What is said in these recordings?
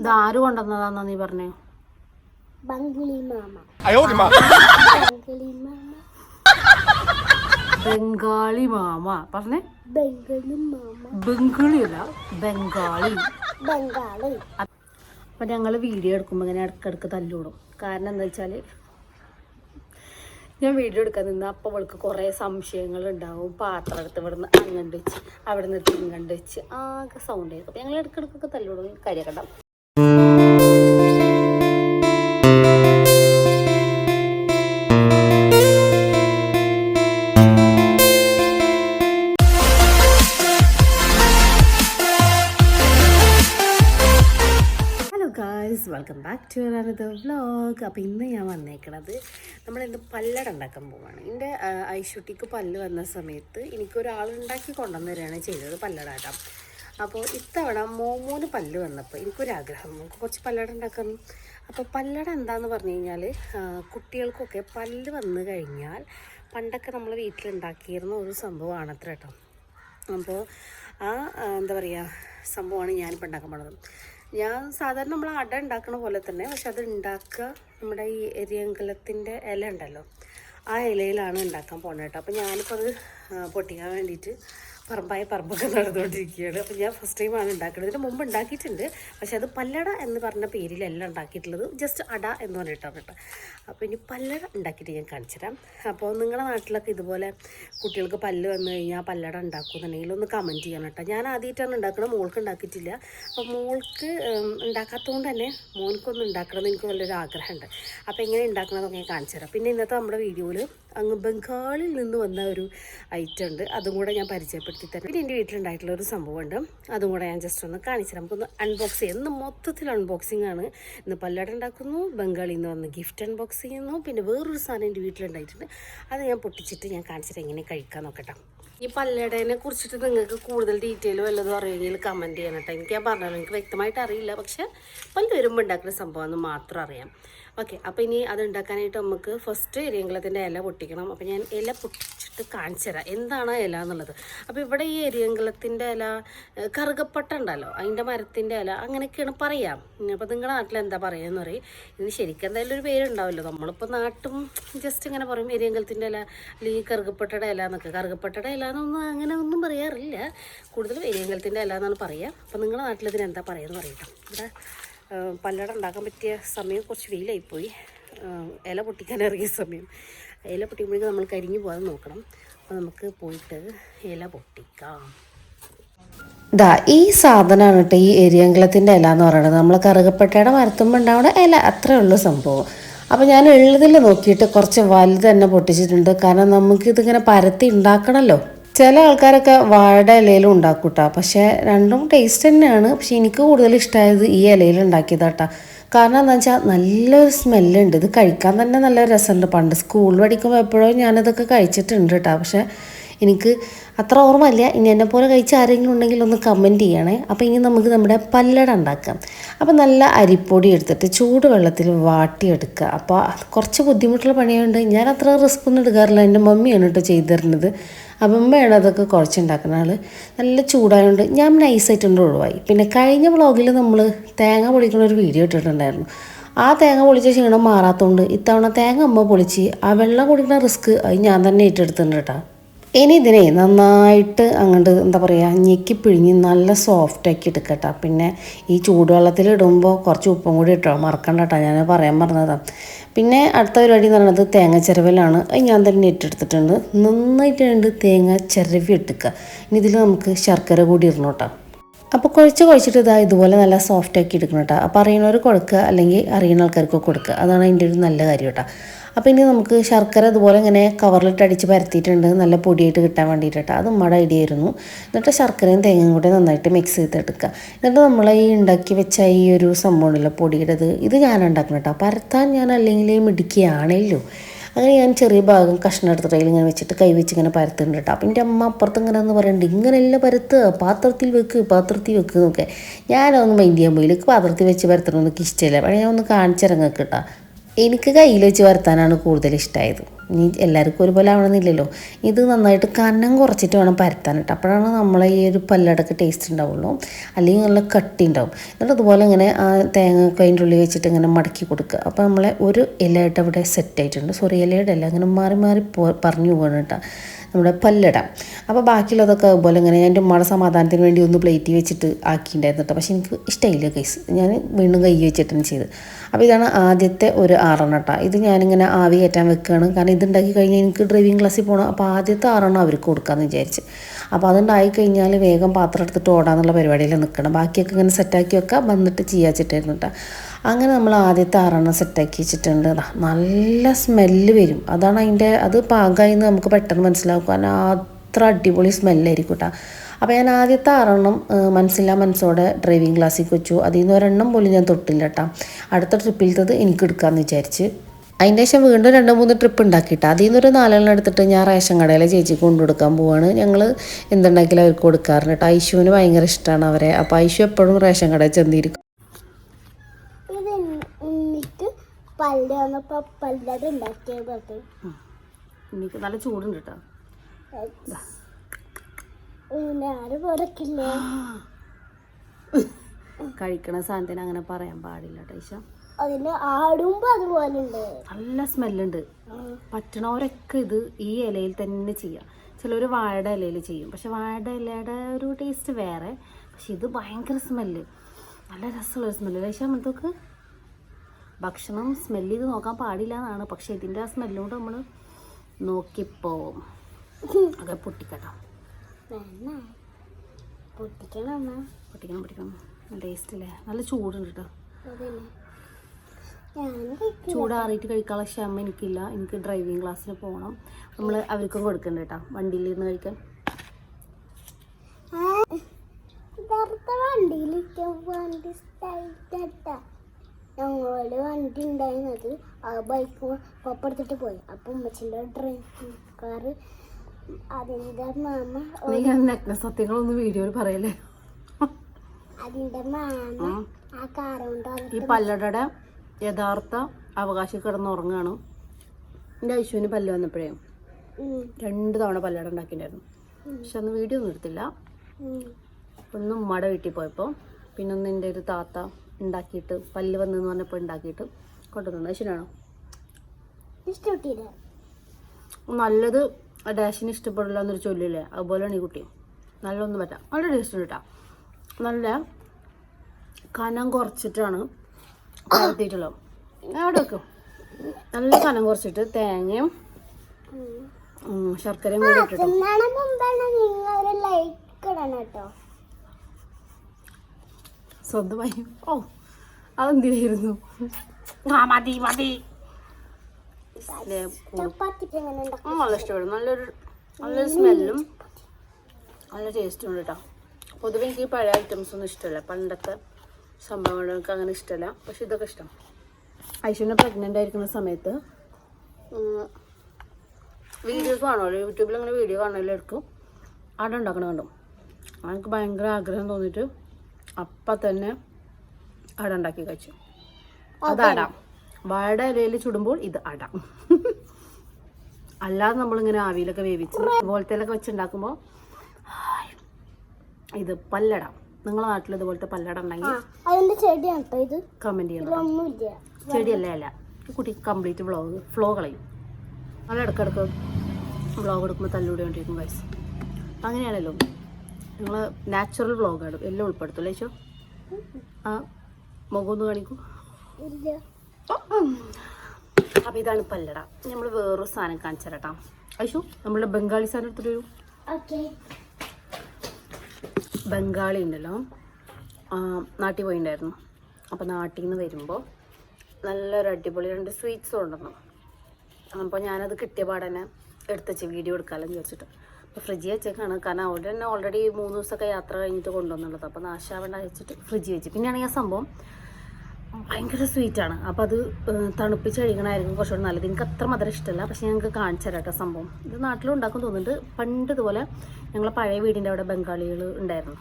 ഇതാര് ആര് കൊണ്ടുവന്നതാന്നാ നീ പറഞ്ഞു? മാമ. മാമ. ബംഗാളി മാമ. പറഞ്ഞേ? ബംഗാളി മാമ. ബംഗാളിയല്ല ബംഗാളി. ബംഗാളി. അപ്പം ഞങ്ങൾ വീഡിയോ എടുക്കുമ്പോൾ ഇങ്ങനെ ഇടക്കിടക്ക് തല്ലിവിടും. കാരണം എന്താ വെച്ചാൽ ഞാൻ വീഡിയോ എടുക്കാൻ നിന്ന് അപ്പൊ അവൾക്ക് കുറേ സംശയങ്ങൾ ഉണ്ടാവും പാത്രം എടുത്ത് ഇവിടുന്ന് അങ്ങണ്ട് വെച്ച് അവിടെ നിന്ന് ഇങ്ങണ്ട് വെച്ച് ആകെ സൗണ്ട് ചെയ്തു അപ്പം ഞങ്ങൾ ഇടക്കിടക്കൊക്കെ തല്ലിവിടും. കരകടം ബാക്ക് ടു അനദർ വ്ലോഗ് അപ്പോൾ ഇന്ന് ഞാൻ വന്നേക്കണത് നമ്മളിന്ന് പല്ലട ഉണ്ടാക്കാൻ പോവാണ്. എന്റെ ഐശുട്ടിക്ക് പല്ല് വന്ന സമയത്ത് എനിക്കൊരാൾ ഉണ്ടാക്കി കൊണ്ടുവന്ന് ചെയ്തത് പല്ലട കേട്ടോ അപ്പോൾ ഇത്തവണ മോമോന് പല്ല് വന്നപ്പോൾ എനിക്കൊരാഗ്രഹം നമുക്ക് കുറച്ച് പല്ലട ഉണ്ടാക്കാം അപ്പോൾ പല്ലട എന്താന്ന് പറഞ്ഞു കഴിഞ്ഞാൽ കുട്ടികൾക്കൊക്കെ പല്ല് വന്നു കഴിഞ്ഞാൽ പണ്ടൊക്കെ നമ്മൾ വീട്ടിലുണ്ടാക്കിയിരുന്ന ഒരു സംഭവമാണ് അത്ര കേട്ടോ അപ്പോൾ ആ, എന്താ പറയുക സംഭവമാണ് ഞാനിപ്പോൾ ഉണ്ടാക്കാൻ പോണത്. ഞാൻ സാധാരണ നമ്മൾ അട ഉണ്ടാക്കുന്ന പോലെ തന്നെ പക്ഷെ അത് ഉണ്ടാക്കുക നമ്മുടെ ഈ എരിയങ്കലത്തിന്റെ ഇല ഉണ്ടല്ലോ ആ ഇലയിലാണ് ഉണ്ടാക്കാൻ പോകുന്നത് കേട്ടോ. അപ്പോൾ ഞാനിപ്പോൾ അത് പൊട്ടിക്കാൻ വേണ്ടിയിട്ട് പറമ്പായ പറമ്പൊക്കെ നടന്നുകൊണ്ടിരിക്കുകയാണ്. അപ്പോൾ ഞാൻ ഫസ്റ്റ് ടൈമാണ് ഉണ്ടാക്കുന്നത്. ഇതിന് മുമ്പ് ഉണ്ടാക്കിയിട്ടുണ്ട്. പക്ഷെ അത് പല്ലട എന്ന് പറഞ്ഞ പേരിലല്ല ഉണ്ടാക്കിയിട്ടുള്ളത്. ജസ്റ്റ് അട എന്ന് പറഞ്ഞിട്ടാണ് കേട്ടോ. അപ്പോൾ ഇനി പല്ലട ഉണ്ടാക്കിയിട്ട് ഞാൻ കാണിച്ചുതരാം അപ്പോൾ നിങ്ങളുടെ നാട്ടിലൊക്കെ ഇതുപോലെ കുട്ടികൾക്ക് പല്ല് വന്നു കഴിഞ്ഞാൽ പല്ലട ഉണ്ടാക്കുമെന്നുണ്ടെങ്കിൽ ഒന്ന് കമന്റ് ചെയ്യണം കേട്ടോ. ഞാൻ ആദ്യമായിട്ടാണ് ഉണ്ടാക്കുന്നത്. മോൾക്ക് ഉണ്ടാക്കിയിട്ടില്ല. അപ്പോൾ മോൾക്ക് ഉണ്ടാക്കാത്തതുകൊണ്ട് തന്നെ മോൻക്കൊന്ന് ഉണ്ടാക്കണമെന്ന് എനിക്ക് നല്ലൊരു ആഗ്രഹമുണ്ട്. അപ്പോൾ എങ്ങനെ ഉണ്ടാക്കണമെന്നൊക്കെ ഞാൻ കാണിച്ചു തരാം. പിന്നെ ഇന്നത്തെ നമ്മുടെ വീഡിയോയിൽ അങ്ങ് ബംഗാളിൽ നിന്ന് വന്ന ഒരു ഐറ്റം ഉണ്ട്. അതും കൂടെ ഞാൻ പരിചയപ്പെടുത്തി തരാം. പിന്നെ എന്റെ വീട്ടിലുണ്ടായിട്ടുള്ള ഒരു സംഭവമുണ്ട്. അതും കൂടെ ഞാൻ ജസ്റ്റ് ഒന്ന് കാണിച്ചു നമുക്കൊന്ന് അൺബോക്സ് ചെയ്യാം. ഇന്ന് മൊത്തത്തിൽ അൺബോക്സിംഗ് ആണ്. ഇന്ന് പല്ലട ഉണ്ടാക്കുന്നു. ബംഗാളിൽ നിന്ന് വന്ന് ഗിഫ്റ്റ് അൺബോക്സ് ചെയ്യുന്നു. പിന്നെ വേറൊരു സാധനം എന്റെ വീട്ടിലുണ്ടായിട്ടുണ്ട്. അത് ഞാൻ പൊട്ടിച്ചിട്ട് ഞാൻ കാണിച്ചിട്ട് എങ്ങനെ കഴിക്കാൻ നോക്കട്ടെ. ഈ പല്ലടേനെ കുറിച്ചിട്ട് നിങ്ങൾക്ക് കൂടുതൽ ഡീറ്റെയിൽ വല്ലതും അറിയുമെങ്കിൽ കമന്റ് ചെയ്യണം കേട്ടോ എനിക്ക് ഞാൻ പറഞ്ഞല്ലോ എനിക്ക് വ്യക്തമായിട്ട് അറിയില്ല. പക്ഷേ പല്ല് വരുമ്പോൾ ഉണ്ടാക്കുന്ന സംഭവമെന്ന് മാത്രം അറിയാം. ഓക്കെ അപ്പോൾ ഇനി അത് ഉണ്ടാക്കാനായിട്ട് നമുക്ക് ഫസ്റ്റ് എരിയങ്കളത്തിന്റെ ഇല പൊട്ടിക്കണം. അപ്പോൾ ഞാൻ ഇല പൊട്ടിച്ചിട്ട് കാണിച്ചു തരാം. എന്താണ് ഇല എന്നുള്ളത്? അപ്പോൾ ഇവിടെ ഈ എരിയങ്കളത്തിന്റെ ഇല ഏഹ്, കറുകപ്പട്ട ഉണ്ടല്ലോ അതിന്റെ മരത്തിന്റെ ഇല അങ്ങനെയൊക്കെയാണ് പറയാം. അപ്പോൾ നിങ്ങളുടെ നാട്ടിൽ എന്താ പറയുകയെന്ന് പറയും. ഇനി ശരിക്കും എന്തായാലും ഒരു പേരുണ്ടാവുമല്ലോ നമ്മളിപ്പോൾ നാട്ടും ജസ്റ്റ് ഇങ്ങനെ പറയും എരിയങ്കലത്തിന്റെ ഇല അല്ലെങ്കിൽ കറുകപ്പട്ടയുടെ ഇല എന്നൊക്കെ. കറുകപ്പട്ടയുടെ ഇല എന്നൊന്നും അങ്ങനെ ഒന്നും പറയാറില്ല. കൂടുതലും എരിയങ്കലത്തിന്റെ ഇല എന്നാണ് പറയുക അപ്പോൾ നിങ്ങളുടെ നാട്ടിൽ ഇതിന് എന്താ പറയുക എന്ന് പറയട്ടോ. ഇവിടെ പല്ലട ഉണ്ടാക്കാൻ പറ്റിയ സമയം കുറച്ച് വെയിലായിപ്പോയി. പോയി ഇല പൊട്ടിക്കാൻ ഇറങ്ങിയ സമയം. ഇല പൊട്ടിക്കുമ്പോഴേക്കും നമ്മൾ കരിഞ്ഞു പോകാതെ നോക്കണം. അപ്പോൾ നമുക്ക് പോയിട്ട് ഇല പൊട്ടിക്കാം. ദാ ഈ സാധനമാണ് കേട്ടോ ഈ എരിയങ്കലത്തിന്റെ ഇല എന്ന് പറയുന്നത്. നമ്മൾ കറുകപ്പട്ടയുടെ മരത്തുമ്പോൾ ഉണ്ടാവുന്ന ഇല. അത്രേ ഉള്ളൂ സംഭവം. അപ്പോൾ ഞാൻ ഉള്ളതിൽ നോക്കിയിട്ട് കുറച്ച് വലുത് തന്നെ പൊട്ടിച്ചിട്ടുണ്ട്. കാരണം നമുക്കിതിങ്ങനെ പരത്തി ഉണ്ടാക്കണമല്ലോ ചില ആൾക്കാരൊക്കെ വാഴയുടെ ഇലയിലും ഉണ്ടാക്കും കേട്ടോ പക്ഷേ രണ്ടും ടേസ്റ്റ് തന്നെയാണ്. പക്ഷെ എനിക്ക് കൂടുതൽ ഇഷ്ടമായത് ഈ ഇലയിൽ ഉണ്ടാക്കിയതാട്ടാ. കാരണം എന്താ വെച്ചാൽ നല്ലൊരു സ്മെല്ലുണ്ട് ഇത് കഴിക്കാൻ തന്നെ നല്ല രസമുണ്ട്. പണ്ട് സ്കൂളിൽ പഠിക്കുമ്പോൾ എപ്പോഴും ഞാനിതൊക്കെ കഴിച്ചിട്ടുണ്ട് കേട്ടോ പക്ഷേ എനിക്ക് അത്ര ഓർമ്മയില്ല. ഇനി എന്നെ പോലെ കഴിച്ച ആരെങ്കിലും ഉണ്ടെങ്കിൽ ഒന്ന് കമന്റ് ചെയ്യണേ. അപ്പോൾ ഇനി നമുക്ക് നമ്മുടെ പല്ലട ഉണ്ടാക്കാം. അപ്പോൾ നല്ല അരിപ്പൊടി എടുത്തിട്ട് ചൂടുവെള്ളത്തിൽ വാട്ടിയെടുക്കുക. അപ്പോൾ കുറച്ച് ബുദ്ധിമുട്ടുള്ള പണിയുണ്ട് ഞാൻ അത്ര റിസ്ക് ഒന്നും എടുക്കാറില്ല. എന്റെ മമ്മിയാണ് കേട്ടോ ചെയ്തു തരുന്നത് അപ്പം വേണം അതൊക്കെ കുറച്ചുണ്ടാക്കുന്ന ആൾ നല്ല ചൂടായതുകൊണ്ട് ഞാൻ നൈസായിട്ടുണ്ട് ഒഴിവായി. പിന്നെ കഴിഞ്ഞ വ്ളോഗിൽ നമ്മൾ തേങ്ങ പൊളിക്കുന്ന ഒരു വീഡിയോ ഇട്ടിട്ടുണ്ടായിരുന്നു. ആ തേങ്ങ പൊളിച്ച ക്ഷീണം മാറാത്തതുകൊണ്ട് ഇത്തവണ തേങ്ങ അമ്മ പൊളിച്ച് ആ വെള്ളം കുടിക്കുന്ന റിസ്ക് അത് ഞാൻ തന്നെ ഏറ്റെടുത്തിട്ടുണ്ട് കേട്ടോ ഇനി ഇതിനെ നന്നായിട്ട് അങ്ങോട്ട് എന്താ പറയുക ഞെക്കി പിഴിഞ്ഞ് നല്ല സോഫ്റ്റാക്കി എടുക്കട്ടോ. പിന്നെ ഈ ചൂടുവെള്ളത്തിൽ ഇടുമ്പോൾ കുറച്ച് ഉപ്പും കൂടി ഇട്ടോ. മറക്കണ്ട കേട്ടോ ഞാൻ പറയാൻ പറഞ്ഞതാണ് പിന്നെ അടുത്ത പരിപാടി എന്ന് പറയുന്നത് തേങ്ങ ചിരവലാണ്. ഞാൻ തന്നെ ഇട്ടെടുത്തിട്ടുണ്ട്. നന്നായിട്ട് രണ്ട് തേങ്ങ ചിരവി എടുക്കുക ഇനി ഇതിൽ നമുക്ക് ശർക്കര കൂടി ഇടണം കേട്ടോ അപ്പോൾ കുഴച്ച് കുഴച്ചിട്ട് ഇതാ ഇതുപോലെ നല്ല സോഫ്റ്റാക്കി എടുക്കണം കേട്ടോ അപ്പോൾ അറിയണവർ കൊടുക്കുക അല്ലെങ്കിൽ അറിയുന്ന ആൾക്കാർക്ക് കൊടുക്കുക അതാണ് അതിന്റെ ഒരു നല്ല കാര്യം കേട്ടോ അപ്പോൾ ഇനി നമുക്ക് ശർക്കര ഇതുപോലെ ഇങ്ങനെ കവറിലിട്ട് അടിച്ച് പരത്തിയിട്ടുണ്ട്. നല്ല പൊടിയായിട്ട് കിട്ടാൻ വേണ്ടിയിട്ട് അത് നമ്മുടെ ഐഡിയ ആയിരുന്നു. എന്നിട്ട് ശർക്കരയും തേങ്ങയും കൂടി നന്നായിട്ട് മിക്സ് ചെയ്തെടുക്കുക. എന്നിട്ട് നമ്മൾ ഈ ഉണ്ടാക്കി വെച്ച ഈ ഒരു സംഭവം ഉണ്ടല്ലോ പൊടിയുടേത്. ഇത് ഞാൻ ഉണ്ടാക്കണം കേട്ടോ പരത്താൻ ഞാൻ അല്ലെങ്കിൽ മിടിക്കുകയാണല്ലോ അങ്ങനെ ഞാൻ ചെറിയ ഭാഗം കഷ്ണം എടുത്തിട്ട് ഇങ്ങനെ വെച്ചിട്ട് കൈ വെച്ച് ഇങ്ങനെ പരത്തുന്നുണ്ട്. കേട്ടോ അപ്പം എന്റെ അമ്മ അപ്പുറത്ത് ഇങ്ങനെ എന്ന് പറയുന്നുണ്ട് ഇങ്ങനെയല്ല പരത്തുക പാത്രത്തിൽ വെക്ക് പാത്രത്തിൽ വെക്ക് എന്നൊക്കെ. ഞാനതൊന്നും മൈൻഡ് ചെയ്യാൻ പോയില്ല. പാത്രത്തിൽ വെച്ച് പരത്തണമെന്നൊക്കെ ഇഷ്ടമില്ല പക്ഷേ ഞാൻ ഒന്ന് കാണിച്ചിറങ്ങി കേട്ടോ എനിക്ക് കയ്യിൽ വെച്ച് വരുത്താനാണ് കൂടുതൽ ഇഷ്ടമായത് ഇനി എല്ലാവർക്കും ഒരുപോലെ ആവണമെന്നില്ലല്ലോ. ഇത് നന്നായിട്ട് കനം കുറച്ചിട്ട് വേണം പരത്താൻ കേട്ടോ. അപ്പോഴാണ് നമ്മളെ ഈ ഒരു പല്ലടക്ക് ടേസ്റ്റ് ഉണ്ടാവുള്ളൂ. അല്ലെങ്കിൽ നല്ല കട്ടി ഉണ്ടാവും. എന്നിട്ട് അതുപോലെ ഇങ്ങനെ ആ തേങ്ങ അതിന്റെ ഉള്ളി വെച്ചിട്ട് ഇങ്ങനെ മടക്കി കൊടുക്കുക. അപ്പോൾ നമ്മളെ ഒരു ഇലയായിട്ട് അവിടെ സെറ്റ് ആയിട്ടുണ്ട്. സോറി ഇലയുടെ ഇല അങ്ങനെ മാറി മാറി പറഞ്ഞു പോകണം കേട്ടോ. നമ്മുടെ പല്ലട. അപ്പോൾ ബാക്കിയുള്ളതൊക്കെ അതുപോലെ ഇങ്ങനെ ഞാൻ എന്റെ ഉമ്മയുടെ സമാധാനത്തിന് വേണ്ടി ഒന്ന് പ്ലേറ്റ് വെച്ചിട്ട് ആക്കിയിട്ടുണ്ടായിരുന്നു കേട്ടോ. പക്ഷേ എനിക്ക് ഇഷ്ടമില്ല കൈസ് ഞാൻ വീണ്ടും കൈ വെച്ചിട്ടാണ് ചെയ്ത് അപ്പോൾ ഇതാണ് ആദ്യത്തെ ഒരു ആറെണ്ണം കേട്ടോ. ഇത് ഞാനിങ്ങനെ ആവി കയറ്റാൻ വെക്കുകയാണ്. കാരണം ഇതുണ്ടാക്കി കഴിഞ്ഞാൽ എനിക്ക് ഡ്രൈവിംഗ് ക്ലാസ്സിൽ പോകണം അപ്പോൾ ആദ്യത്തെ ആറെണ്ണം അവർക്ക് കൊടുക്കാമെന്ന് വിചാരിച്ച്. അപ്പോൾ അതുണ്ടായി കഴിഞ്ഞാൽ വേഗം പാത്രം എടുത്തിട്ട് ഓടാന്നുള്ള പരിപാടിയിൽ നിൽക്കണം. ബാക്കിയൊക്കെ ഇങ്ങനെ സെറ്റാക്കി വെക്കുക വന്നിട്ട് ചെയ്യാച്ചിട്ടായിരുന്നു കേട്ടോ. അങ്ങനെ നമ്മൾ ആദ്യത്തെ ആറെണ്ണം സെറ്റാക്കി വെച്ചിട്ടുണ്ട്. നല്ല സ്മെല്ല് വരും. അതാണ് അതിന്റെ അത് പാകമായി എന്ന് നമുക്ക് പെട്ടെന്ന് മനസ്സിലാക്കും കാരണം അത്ര അടിപൊളി സ്മെല്ലായിരിക്കും കേട്ടോ അപ്പോൾ ഞാൻ ആദ്യത്തെ ആറെണ്ണം മനസ്സില്ലാ മനസ്സോടെ ഡ്രൈവിംഗ് ക്ലാസ്സിൽ വെച്ചു. അതിൽ നിന്ന് ഒരെണ്ണം പോലും ഞാൻ തൊട്ടില്ല കേട്ടോ അടുത്ത ട്രിപ്പിലത്തത് എനിക്ക് എടുക്കാമെന്ന് വിചാരിച്ച്. അതിന്റെ ശേഷം വീണ്ടും രണ്ട് മൂന്ന് ട്രിപ്പ് ഉണ്ടാക്കിയിട്ട് അതിൽ നിന്നൊരു നാലെണ്ണം എടുത്തിട്ട് ഞാൻ റേഷൻ കടയിലെ ചേച്ചിക്ക് കൊണ്ടു കൊടുക്കാൻ പോവാണ്. ഞങ്ങൾ എന്തുണ്ടെങ്കിലും അവർക്ക് കൊടുക്കാറുണ്ട് കേട്ടോ ഐശുവിന് ഭയങ്കര ഇഷ്ടമാണ് അവരെ. അപ്പോൾ ഐശു എപ്പോഴും റേഷൻ കടയിൽ ചെന്നിരിക്കും ഇത് എനിക്ക് പല്ല് വന്നപ്പോ പല്ലത് ഉണ്ടാക്കിയത് എനിക്ക് നല്ല ചൂടുണ്ട് കേട്ടോ ഞാൻ പോരക്കില്ലേ കഴിക്കണ സാധനത്തിന് അങ്ങനെ പറയാൻ പാടില്ല ഈശ. അതിന് ആടുമ്പോ അതുപോലെ ഉണ്ട് നല്ല സ്മെല്ലുണ്ട്. പറ്റണവരൊക്കെ ഇത് ഈ ഇലയിൽ തന്നെ ചെയ്യാം. ചിലർ വാഴയുടെ ഇലയിൽ ചെയ്യും. പക്ഷെ വാഴയുടെ ഇലയുടെ ഒരു ടേസ്റ്റ് വേറെ. പക്ഷെ ഇത് ഭയങ്കര സ്മെല്ല്. നല്ല രസമുള്ള സ്മെല്ല്. പക്ഷെ നമ്മളതൊക്കെ ഭക്ഷണം സ്മെൽ ചെയ്ത് നോക്കാൻ പാടില്ല എന്നാണ് പക്ഷെ ഇതിന്റെ ആ സ്മെല്ലുകൊണ്ട് നമ്മൾ നോക്കിപ്പോവും. അതെ പൊട്ടിക്കട്ടോ. പൊട്ടിക്കണം പൊട്ടിക്കണം പൊട്ടിക്കണം. നല്ല ടേസ്റ്റ് അല്ലേ? നല്ല ചൂടുണ്ട് കേട്ടോ ചൂടാറിയിട്ട് കഴിക്കാനുള്ള ക്ഷമ എനിക്കില്ല. എനിക്ക് ഡ്രൈവിംഗ് ക്ലാസ്സിന് പോകണം നമ്മൾ അവർക്കും കൊടുക്കണ്ട കേട്ടോ വണ്ടിയിൽ ഇരുന്ന് കഴിക്കാൻ. വണ്ടിയിൽ സ്റ്റൈറ്റാ വണ്ടി ഉണ്ടായിരുന്നത് ആ ബൈക്ക് കൊപ്പെടുത്തിട്ട് പോയി. അപ്പം ഉമ്മച്ചിന്റെ ഡ്രൈവിംഗ് കാർ അതിന്റെ മാമ സത്യങ്ങളൊന്നും വീഡിയോയിൽ പറയല്ലേ? അതിന്റെ മാമ ആ. കാറ് കൊണ്ട് ഈ പല്ലടയുടെ യഥാർത്ഥ അവകാശം കിടന്നുറങ്ങാണ്. എന്റെ ഐശുവിന് പല്ല് വന്നപ്പോഴേ രണ്ട് തവണ പല്ലട ഉണ്ടാക്കിയിട്ടുണ്ടായിരുന്നു. പക്ഷെ അന്ന് വീഡിയോ ഒന്നും എടുത്തില്ല. ഒന്ന് ഉമ്മയുടെ വീട്ടിൽ പോയപ്പോൾ പിന്നെ ഒന്ന് എന്റെ ഒരു താത്ത ഉണ്ടാക്കിയിട്ട് പല്ല് വന്നെന്ന് പറഞ്ഞപ്പോൾ ഉണ്ടാക്കിയിട്ട് കൊണ്ടുവന്നു ശരിയാണോ? നല്ലത് ഡാഷിന് ഇഷ്ടപ്പെടില്ല എന്നൊരു ചൊല്ലില്ലേ? അതുപോലെയാണ് ഈ കുട്ടി നല്ലൊന്നും പറ്റാം നല്ല ടേസ്റ്റ് ഉണ്ട് കേട്ടോ നല്ല കനം കുറച്ചിട്ടാണ് വളർത്തിയിട്ടുള്ളത് അവിടെ വെക്കും. നല്ല കനം കുറച്ചിട്ട് തേങ്ങയും ശർക്കരയും കൂടി ഇട്ടിട്ട് തിന്നണ മുമ്പാണ് നിങ്ങൾ ഒരു ലൈക്ക് ഇടണം കേട്ടോ സ്വന്തമായി. ഓ അതെന്തിനായിരുന്നു? ആ മതി മതി. നല്ല ഇഷ്ടപ്പെടും നല്ലൊരു നല്ലൊരു സ്മെല്ലും നല്ല ടേസ്റ്റും ഉണ്ട് കേട്ടോ പൊതുവെ എനിക്ക് പഴയ ഐറ്റംസ് ഒന്നും ഇഷ്ടമല്ല. പണ്ടത്തെ സംഭവങ്ങൾക്ക് അങ്ങനെ ഇഷ്ടമല്ല. പക്ഷെ ഇതൊക്കെ ഇഷ്ടം. ഐശ്വര്യ പ്രഗ്നന്റ് ആയിരിക്കുന്ന സമയത്ത് വീഡിയോസ് കാണുമല്ലോ യൂട്യൂബിൽ അങ്ങനെ വീഡിയോ കാണുമല്ലോ എടുക്കും അവിടെ ഉണ്ടാക്കണം കണ്ടു? എനിക്ക് ഭയങ്കര ആഗ്രഹം തോന്നിയിട്ട് അപ്പം തന്നെ അട ഉണ്ടാക്കി കഴിച്ചു അത് അട. വാഴയുടെ ഇലയിൽ ചുടുമ്പോൾ ഇത് അട. അല്ലാതെ നമ്മളിങ്ങനെ ആവിയിലൊക്കെ വേവിച്ച് ഇതുപോലത്തേലൊക്കെ വെച്ചുണ്ടാക്കുമ്പോൾ ഇത് പല്ലട. നിങ്ങളെ നാട്ടിൽ ഇതുപോലത്തെ പല്ലട ഉണ്ടെങ്കിൽ കമന്റ് ചെയ്യണം. ചെടിയല്ല അല്ല കുട്ടി കംപ്ലീറ്റ് വ്ളോഗ് ഫ്ലോ കളയും. നല്ല ഇടക്കിടക്ക് വ്ളോഗ് എടുക്കുമ്പോൾ തല്ലുകൂടിക്കൊണ്ടിരിക്കും വയസ്സ് അങ്ങനെയാണല്ലോ. നിങ്ങൾ നാച്ചുറൽ വ്ളോഗാണ് എല്ലാം ഉൾപ്പെടുത്തും ചോ ആ മുഖം ഒന്ന് കാണിക്കൂ അപ്പോൾ ഇതാണ് പല്ലട. നമ്മൾ വേറൊരു സാധനം കാണിച്ചരട്ടാ. ഐശു നമ്മളുടെ ബംഗാളി സാധനം എടുത്തിട്ട് വരൂ. ബംഗാളി ഉണ്ടല്ലോ. നാട്ടിൽ പോയിണ്ടായിരുന്നു. അപ്പോൾ നാട്ടിൽ നിന്ന് വരുമ്പോൾ നല്ലൊരു അടിപൊളി രണ്ട് സ്വീറ്റ്സ് കൊണ്ടുവന്നു അപ്പോൾ ഞാനത് കിട്ടിയ പാടന്നെ എടുത്തച്ച് വീഡിയോ എടുക്കാമല്ലോ എന്ന് വിചാരിച്ചിട്ട്. അപ്പോൾ ഫ്രിഡ്ജിൽ വെച്ചേക്കാണ്. കാരണം അവിടെ തന്നെ ഓൾറെഡി മൂന്ന് ദിവസമൊക്കെ യാത്ര കഴിഞ്ഞിട്ട് കൊണ്ടുവന്നുള്ളത്. അപ്പോൾ നാശാവേണ്ട വെച്ചിട്ട് ഫ്രിഡ്ജിൽ വെച്ച്. പിന്നെയാണെങ്കിൽ ആ സംഭവം ഭയങ്കര സ്വീറ്റാണ് അപ്പോൾ അത് തണുപ്പിച്ച് കഴിക്കണമായിരിക്കും കുറച്ചുകൂടി നല്ലത്. എനിക്ക് അത്ര മധുരം ഇഷ്ടമല്ല. പക്ഷേ ഞങ്ങൾക്ക് കാണിച്ചു തരാം സംഭവം. ഇത് നാട്ടിലും ഉണ്ടാക്കും തോന്നുന്നുണ്ട്. പണ്ട് ഇതുപോലെ ഞങ്ങളെ പഴയ വീടിന്റെ അവിടെ ബംഗാളികൾ ഉണ്ടായിരുന്നു.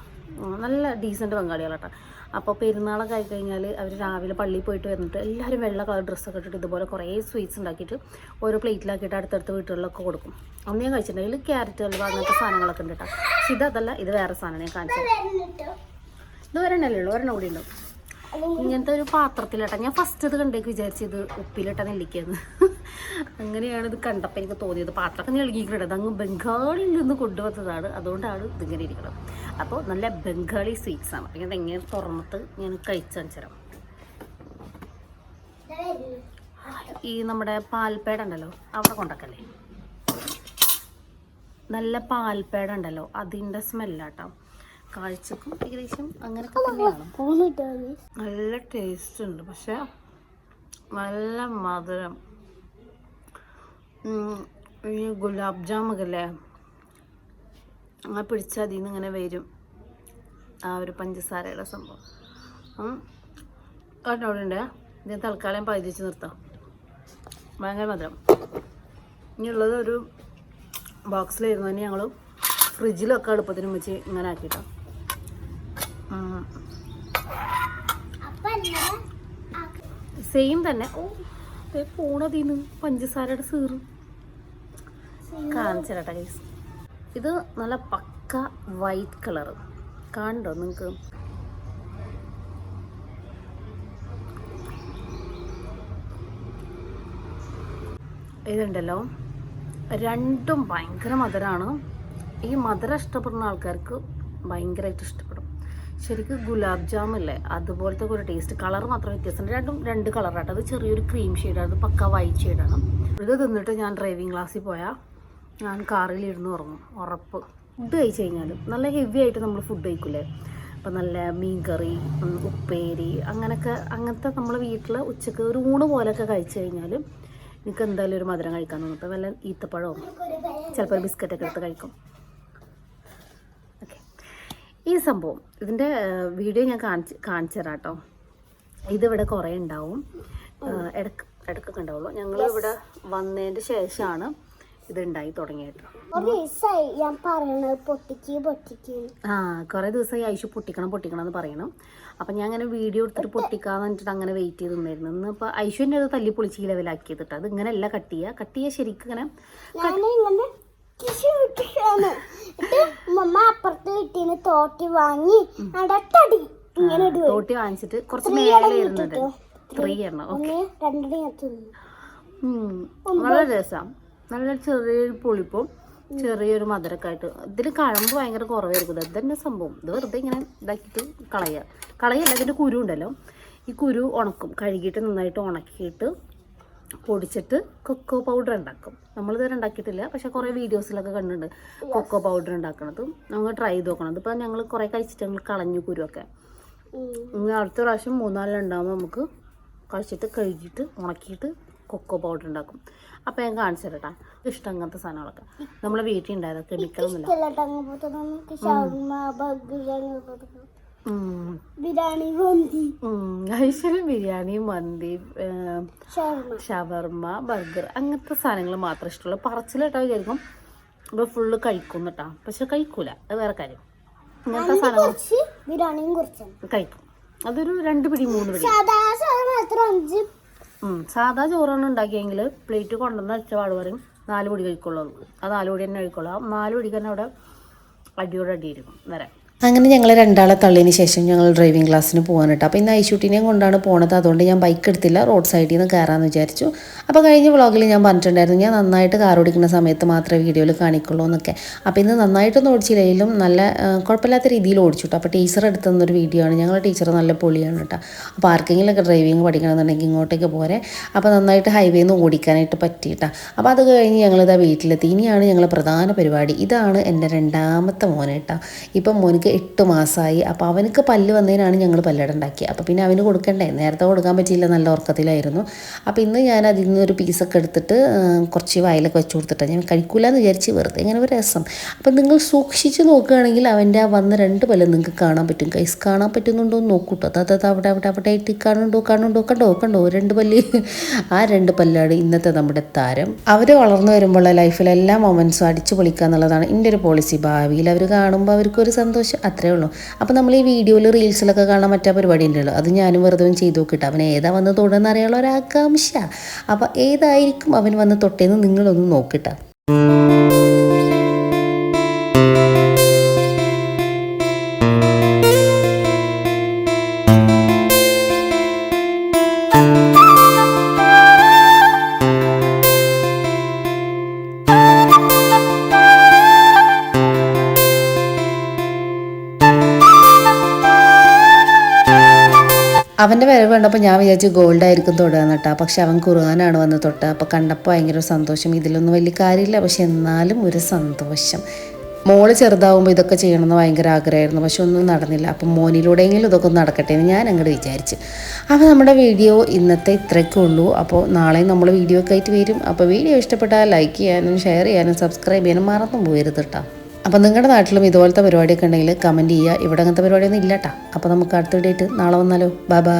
നല്ല ഡീസന്റ് ബംഗാളികളാട്ടോ. അപ്പോൾ പെരുന്നാളൊക്കെ ആയി കഴിഞ്ഞാൽ അവർ രാവിലെ പള്ളിയിൽ പോയിട്ട് വന്നിട്ട് എല്ലാവരും വെള്ള കളർ ഡ്രസ്സൊക്കെ ഇട്ടിട്ട് ഇതുപോലെ കുറേ സ്വീറ്റ്സ് ഉണ്ടാക്കിയിട്ട് ഓരോ പ്ലേറ്റിലാക്കിയിട്ട് അടുത്തടുത്ത വീട്ടുകളിലൊക്കെ കൊടുക്കും. അന്ന് ഞാൻ കഴിച്ചിട്ടുണ്ടെങ്കിൽ ക്യാരറ്റ് ഹൽവ അങ്ങനത്തെ സാധനങ്ങളൊക്കെ ഉണ്ട് കേട്ടോ. പക്ഷെ ഇതല്ല ഇത് വേറെ സാധനം ഞാൻ കാണിച്ചത്. ഇത് ഒരെണ്ണല്ലേ ഉള്ളൂ? ഒരെണ്ണം കൂടി ഉണ്ടാവും ഇങ്ങനത്തെ ഒരു പാത്രത്തിലട്ടാ. ഞാൻ ഫസ്റ്റ് ഇത് കണ്ടേക്ക് വിചാരിച്ചത് ഉപ്പിലിട്ട നെല്ലിക്കാന്ന് അങ്ങനെയാണ് ഇത് കണ്ടപ്പോൾ എനിക്ക് തോന്നിയത്. പാത്രമൊക്കെ ഞെളുകിക്കിടത് അങ്ങ് ബംഗാളിൽ നിന്ന് കൊണ്ടുവന്നതാണ്. അതുകൊണ്ടാണ് ഇതിങ്ങനെ ഇരിക്കുന്നത് അപ്പോൾ നല്ല ബംഗാളി സ്വീറ്റ്സ് ആണ്. അപ്പം എങ്ങനെ തുറന്നിട്ട് ഞാൻ കഴിച്ചാൽ തരാം ഈ നമ്മുടെ പാൽപ്പേട ഉണ്ടല്ലോ അവിടെ കൊണ്ടക്കല്ലേ? നല്ല പാൽപ്പേട ഉണ്ടല്ലോ അതിന്റെ സ്മെല്ലാട്ടോ കാഴ്ചക്കും ഏകദേശം അങ്ങനെയൊക്കെ തന്നെയാണ്. നല്ല ടേസ്റ്റ് ഉണ്ട്. പക്ഷെ നല്ല മധുരം. ഈ ഗുലാബ് ജാമൊക്കെ അല്ലേ ആ പിടിച്ചാൽ അതിൽ നിന്ന് ഇങ്ങനെ വരും. ആ ഒരു പഞ്ചസാരയുടെ സംഭവം. ഉം. കേട്ടോ അവിടെ ഉണ്ട് ഇത് തൽക്കാലം പതിച്ച് നിർത്താം. ഭയങ്കര മധുരം. ഇനിയുള്ളത് ഒരു ബോക്സിലായിരുന്നു. തന്നെ ഞങ്ങൾ ഫ്രിഡ്ജിലൊക്കെ എളുപ്പത്തിന് വെച്ച് ഇങ്ങനെ ആക്കിയിട്ടോ. സെയിം തന്നെ. പോണതീന്ന്. പഞ്ചസാരയുടെ സീറ്. കാണിച്ചിരട്ടെ ഗൈസ് ഇത് നല്ല പക്ക വൈറ്റ് കളറ് കാണണ്ടോ നിങ്ങൾക്ക് ഇതുണ്ടല്ലോ. രണ്ടും ഭയങ്കര മധുരമാണ് ഈ മധുരം ഇഷ്ടപ്പെടുന്ന ആൾക്കാർക്ക് ഭയങ്കരമായിട്ട് ഇഷ്ടപ്പെടും ശരിക്കും ഗുലാബ് ജാം അല്ലേ അതുപോലത്തെ ഒരു ടേസ്റ്റ് കളർ മാത്രം വ്യത്യാസമുണ്ട്. രണ്ടും രണ്ട് കളറാട്ടോ അത് ചെറിയൊരു ക്രീം ഷെയ്ഡാണ് പക്ക വൈറ്റ് ഷെയ്ഡാണ് ഇത് തിന്നിട്ട് ഞാൻ ഡ്രൈവിംഗ് ക്ലാസ്സിൽ പോയാൽ ഞാൻ കാറിൽ ഇരുന്ന് ഉറങ്ങും. ഉറപ്പ്. ഫുഡ് കഴിച്ച് കഴിഞ്ഞാൽ നല്ല ഹെവി ആയിട്ട് നമ്മൾ ഫുഡ് കഴിക്കില്ലേ അപ്പം നല്ല മീൻകറി കറി ഉപ്പേരി അങ്ങനെയൊക്കെ അങ്ങനത്തെ നമ്മൾ വീട്ടിൽ ഉച്ചയ്ക്ക് ഒരു ഊണ് പോലെയൊക്കെ കഴിച്ച് കഴിഞ്ഞാൽ എനിക്ക് എന്തായാലും ഒരു മധുരം കഴിക്കാൻ തോന്നും. ഇപ്പം നല്ല ഈത്തപ്പഴവും ചിലപ്പോൾ ബിസ്ക്കറ്റൊക്കെ എടുത്ത് കഴിക്കും. ഈ സംഭവം ഇതിന്റെ വീഡിയോ ഞാൻ കാണിച്ച് കാണിച്ചു തരാം കേട്ടോ ഇതിവിടെ കുറേ ഉണ്ടാവും. ഇടയ്ക്ക് ഇടക്കൊക്കെ ഉണ്ടാവുള്ളൂ. ഞങ്ങൾ ഇവിടെ വന്നതിന്റെ ശേഷമാണ് ഇത് ഉണ്ടായി തുടങ്ങിയിട്ട് ഞാൻ പറയണത് പൊട്ടിക്ക് പൊട്ടിക്ക്. ആ കുറേ ദിവസമായി ഐശു പൊട്ടിക്കണം പൊട്ടിക്കണം എന്ന് പറയണം. അപ്പം ഞാൻ അങ്ങനെ വീഡിയോ എടുത്തിട്ട് പൊട്ടിക്കാന്ന് പറഞ്ഞിട്ട് അങ്ങനെ വെയിറ്റ് ചെയ്ത് നിന്നായിരുന്നു ഇന്ന് ഇപ്പം ഐശുവിന്റെ അത് തല്ലി പൊളിച്ച് ലെവലാക്കിയത് കേട്ടോ അത് ഇങ്ങനെയല്ല കട്ട് ചെയ്യുക കട്ട് ചെയ്യുക ശരിക്കും ഇങ്ങനെ മമ്മ അപ്പുറത്ത് വീട്ടിന്ന് തോട്ടി വാങ്ങി അടത്തടി ഇങ്ങനെ തോട്ടി വാങ്ങിച്ചിട്ട് കുറച്ച് മേലെ ഇരുന്നത് ത്രീ എണ്ണം ഒന്ന് രണ്ടടി ഞാൻ തിന്നു. ഉം. നല്ല ചെറിയൊരു പുളിപ്പും ചെറിയൊരു മധുരക്കായിട്ട് ഇതിന് കഴമ്പ് ഭയങ്കര കുറവായിരിക്കും. ഇത് തന്നെ സംഭവം. ഇത് വെറുതെ ഇങ്ങനെ ഇതാക്കിയിട്ട് കളയുക. കളയല്ല ഇതിന്റെ കുരു ഉണ്ടല്ലോ. ഈ കുരു ഉണക്കും. കഴുകിയിട്ട് നന്നായിട്ട് ഉണക്കിയിട്ട് പൊടിച്ചിട്ട് കൊക്കോ പൗഡർ ഉണ്ടാക്കും. നമ്മളിതുവരെ ഉണ്ടാക്കിയിട്ടില്ല പക്ഷെ കുറേ വീഡിയോസിലൊക്കെ കണ്ടിട്ടുണ്ട് കൊക്കോ പൗഡർ ഉണ്ടാക്കണത്. നമുക്ക് ട്രൈ ചെയ്ത് നോക്കണം. ഇതിപ്പോൾ ഞങ്ങൾ കുറേ കഴിച്ചിട്ട് ഞങ്ങൾ കളഞ്ഞു കുരുവൊക്കെ. ഇനി അടുത്ത പ്രാവശ്യം മൂന്നാലെണ്ണം ഉണ്ടാകുമ്പോൾ നമുക്ക് കഴിച്ചിട്ട് കഴുകിയിട്ട് ഉണക്കിയിട്ട് കൊക്കോ പൗഡർ ഉണ്ടാക്കും. അപ്പോൾ ഞാൻ കാണിച്ചു തരട്ടാ. ഇഷ്ടം അങ്ങനത്തെ സാധനങ്ങളൊക്കെ. നമ്മളെ വീട്ടിൽ ഉണ്ടായത് കെമിക്കലൊന്നുമില്ല ബിരിയാണി മന്തി. ഐശ്വര്യം ബിരിയാണി മന്തി ഷവർമ. ഷവർമ്മ ബർഗർ അങ്ങനത്തെ സാധനങ്ങൾ മാത്രമേ ഇഷ്ടമുള്ളൂ. പറച്ചിലിട്ടാ വിചാരിക്കും ഇപ്പൊ ഫുള്ള് കഴിക്കും കേട്ടോ പക്ഷെ കഴിക്കൂല. അത് വേറെ കാര്യം. ഇങ്ങനത്തെ സാധനങ്ങൾ ബിരിയാണിയും കഴിക്കും. അതൊരു രണ്ട് പിടി മൂന്ന് പിടി. സാധാ മാത്രം ചോറാണ് ഉണ്ടാക്കിയെങ്കിൽ പ്ലേറ്റ് കൊണ്ടുവന്ന വെച്ച പാട് പറയും നാല് പൊടി കഴിക്കുള്ളൂ ആ നാല് പൊടി തന്നെ കഴിക്കുള്ളൂ. ആ നാല് പൊടിക്ക് തന്നെ അവിടെ അടിയോട് അടിയിരിക്കും. വരാൻ അങ്ങനെ ഞങ്ങൾ രണ്ടാളെ തള്ളിയതിന് ശേഷം ഞങ്ങൾ ഡ്രൈവിംഗ് ക്ലാസ്സിന് പോകാൻ കേട്ടോ അപ്പോൾ ഇന്ന് ഐശൂട്ടിനെയും കൊണ്ടാണ് പോണത്. അതുകൊണ്ട് ഞാൻ ബൈക്ക് എടുത്തില്ല. റോഡ് സൈഡിൽ നിന്ന് കയറാമെന്ന് വിചാരിച്ചു. അപ്പോൾ കഴിഞ്ഞ വ്ളോഗിൽ ഞാൻ പറഞ്ഞിട്ടുണ്ടായിരുന്നു ഞാൻ നന്നായിട്ട് കാർ ഓടിക്കുന്ന സമയത്ത് മാത്രമേ വീഡിയോയിൽ കാണിക്കുള്ളൂ എന്നൊക്കെ. അപ്പോൾ ഇന്ന് നന്നായിട്ടൊന്നും ഓടിച്ചില്ലെങ്കിലും നല്ല കുഴപ്പമില്ലാത്ത രീതിയിൽ ഓടിച്ചു കേട്ടോ അപ്പോൾ ടീച്ചർ എടുത്തു തന്നൊരു വീഡിയോ ആണ്. ഞങ്ങളുടെ ടീച്ചർ നല്ല പൊളിയാണ് കേട്ടോ അപ്പോൾ ആർക്കെങ്കിലുമൊക്കെ ഡ്രൈവിംഗ് പഠിക്കണമെന്നുണ്ടെങ്കിൽ ഇങ്ങോട്ടേക്ക് പോരെ. അപ്പോൾ നന്നായിട്ട് ഹൈവേയിൽ നിന്ന് ഓടിക്കാനായിട്ട് പറ്റിയിട്ടാ. അപ്പോൾ അത് കഴിഞ്ഞ് ഞങ്ങളിതാ വീട്ടിലെത്തി. ഇനിയാണ് ഞങ്ങളുടെ പ്രധാന പരിപാടി. ഇതാണ് എന്റെ രണ്ടാമത്തെ മോനേട്ടാ ഇപ്പം മോനിക്ക് എട്ട് മാസമായി അപ്പോൾ അവനക്ക് പല്ല് വന്നതിനാണ് ഞങ്ങൾ പല്ലട ഉണ്ടാക്കിയത് അപ്പോൾ പിന്നെ അവന് കൊടുക്കണ്ടേ? നേരത്തെ കൊടുക്കാൻ പറ്റിയില്ല നല്ല ഉറക്കത്തിലായിരുന്നു. അപ്പോൾ ഇന്ന് ഞാൻ അതിൽ നിന്ന് ഒരു പീസൊക്കെ എടുത്തിട്ട് കുറച്ച് വായിലൊക്കെ വെച്ച് കൊടുത്തിട്ടാണ് ഞാൻ കഴിക്കൂല എന്ന് വിചാരിച്ച് വെറുതെ ഇങ്ങനെ ഒരു രസം. അപ്പോൾ നിങ്ങൾ സൂക്ഷിച്ച് നോക്കുകയാണെങ്കിൽ അവന്റെ വന്ന രണ്ട് പല്ല് നിങ്ങൾക്ക് കാണാൻ പറ്റും. കൈസ് കാണാൻ പറ്റുന്നുണ്ടോ എന്ന് നോക്കൂട്ടോ അതായത് അത് അവിടെ അവിടെ അവിടെ ആയിട്ട് കാണുന്നുണ്ടോ കാണുന്നുണ്ടോ കണ്ടോ കണ്ടോ? രണ്ട് പല്ല്. ആ രണ്ട് പല്ലാണ് ഇന്നത്തെ നമ്മുടെ താരം. അവർ വളർന്നു വരുമ്പോൾ ലൈഫിൽ എല്ലാ മൊമെന്റ്സും അടിച്ചു പൊളിക്കുക എന്നുള്ളതാണ് എന്റെ ഒരു പോളിസി ഭാവിയിൽ അവർ കാണുമ്പോൾ അവർക്കൊരു സന്തോഷം. അത്രേ ഉള്ളൂ. അപ്പോൾ നമ്മൾ ഈ വീഡിയോയിൽ റീൽസിലൊക്കെ കാണാൻ പറ്റാ പരിപാടി ഉണ്ടല്ലോ അത് ഞാനും വെറുതെ ചെയ്തു നോക്കിയിട്ട് അവൻ ഏതാ വന്ന് തൊടുന്നറിയാനുള്ള ഒരാകാംക്ഷ അപ്പോൾ ഏതായിരിക്കും അവൻ വന്ന് തൊട്ടേന്ന് നിങ്ങളൊന്ന് നോക്കിട്ടാ കണ്ടപ്പോൾ ഞാൻ വിചാരിച്ചു ഗോൾഡ് ആയിരിക്കും തൊടുകയെന്ന് കേട്ടോ. പക്ഷെ അവൻ കുറുകാനാണ് വന്ന് തൊട്ട്. അപ്പോൾ കണ്ടപ്പോൾ ഭയങ്കര സന്തോഷം. ഇതിലൊന്നും വലിയ കാര്യമില്ല. പക്ഷെ എന്നാലും ഒരു സന്തോഷം. മോൾ ചെറുതാവുമ്പോൾ ഇതൊക്കെ ചെയ്യണമെന്ന് ഭയങ്കര ആഗ്രഹമായിരുന്നു. പക്ഷെ ഒന്നും നടന്നില്ല. അപ്പം മോനിലൂടെയെങ്കിലും ഇതൊക്കെ നടക്കട്ടെ എന്ന് ഞാൻ അങ്ങോട്ട് വിചാരിച്ചു. അപ്പോൾ നമ്മുടെ വീഡിയോ ഇന്നത്തെ ഇത്രയൊക്കെ ഉള്ളൂ. അപ്പോൾ നാളെ നമ്മൾ വീഡിയോ ഒക്കെ ആയിട്ട് വരും. അപ്പോൾ വീഡിയോ ഇഷ്ടപ്പെട്ടാൽ ലൈക്ക് ചെയ്യാനും ഷെയർ ചെയ്യാനും സബ്സ്ക്രൈബ് ചെയ്യാനും മറന്നും പോകരുത് കേട്ടോ. അപ്പോൾ നിങ്ങളുടെ നാട്ടിലും ഇതുപോലത്തെ പരിപാടിയൊക്കെ ഉണ്ടെങ്കിൽ കമന്റ് ചെയ്യുക. ഇവിടെ അങ്ങനത്തെ പരിപാടിയൊന്നും ഇല്ല കേട്ടോ. അപ്പോൾ നമുക്ക് അടുത്ത ഡേറ്റ് നാളെ വന്നാലോ. Bye bye.